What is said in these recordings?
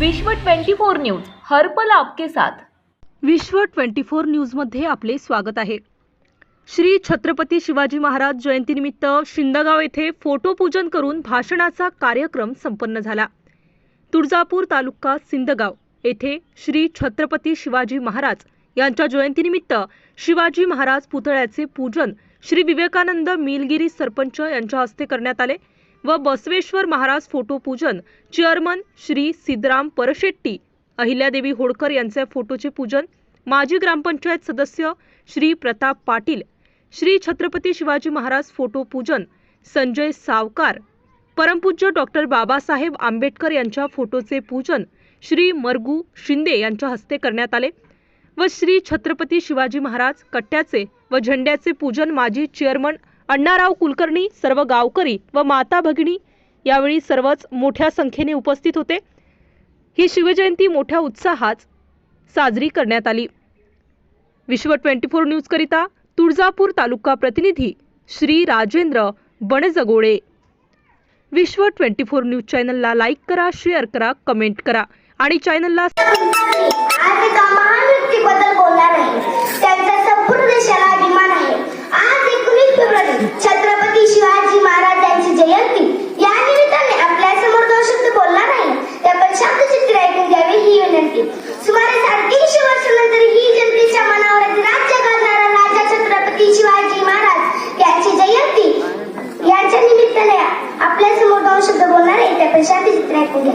विश्व 24 न्यूज हर्पल आपके साथ. विश्व 24 न्यूजमध्ये आपले स्वागत आहे. श्री छत्रपती शिवाजी महाराज जयंतीनिमित्त शिंदगाव येथे फोटोपूजन करून भाषणाचा कार्यक्रम संपन्न झाला. तुळजापूर तालुका सिंदगाव येथे श्री छत्रपती शिवाजी महाराज यांच्या जयंतीनिमित्त शिवाजी महाराज पुतळ्याचे पूजन श्री विवेकानंद मिलगिरी सरपंच यांच्या हस्ते करण्यात आले. व बसवेश्वर महाराज फोटो पूजन चेअरमन श्री सिद्धराम परशेट्टी अहिल्यादेवी होडकर यांचे फोटोचे पूजन माजी ग्रामपंचायत सदस्य श्री प्रताप पाटील श्री छत्रपती शिवाजी महाराज फोटो पूजन संजय सावकार परमपूज्य डॉक्टर बाबासाहेब आंबेडकर यांच्या फोटोचे पूजन श्री मरगू शिंदे यांच्या हस्ते करण्यात आले व श्री छत्रपती शिवाजी महाराज कट्ट्याचे व झेंड्याचे पूजन माजी चेअरमन अण्णाराव कुलकर्णी सर्व गावकरी व माता भगिनी यावेळी सर्वच मोठ्या संख्येने उपस्थित होते. ही शिवजयंती मोठ्या उत्साहात साजरी करण्यात आली. विश्व ट्वेंटी फोर न्यूजकरिता तुळजापूर तालुका प्रतिनिधी Shri Rajendra Banjagole Vishwa twenty four news चॅनलला लाईक करा शेअर करा कमेंट करा आणि चॅनलला आज एका महान व्यक्तीबद्दल बोलणार आहे त्यांचा संपूर्ण देशाला अभिमान आहे आज एकोणीस फेब्रुवारी छत्रपती शिवाजी महाराज यांची जयंती या निमित्ताने आपल्यासमोर दोन शब्द बोलणार नाही त्यापण शब्दचित्र ऐकून घ्यावे सुमारे साडेतीनशे वर्षानंतर ही जनतेच्या मनावरती राज्य करणारा राजा छत्रपती शिवाजी महाराज यांची जयंती. यांच्या निमित्ताने आपल्यासमोर दोन शब्द बोलणार आहे ऐकून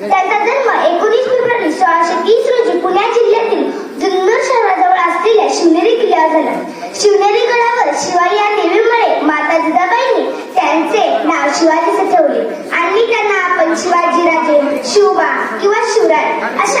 त्यांचा जन्म एकोणीस फेब्रुवारी सोळाशे तीस रोजी पुणे जिल्ह्यातील जुन्नर शहराजवळ असलेल्या शिवनेरी किल्ल्यावर झाला. शिवनेरी गडावर शिवाई या देवीमुळे माता जिजाबाईंनी त्यांचे नाव शिवाजी ठेवले आणि त्यांना आपण शिवाजी राजे शिवबा किंवा शिवराय अशा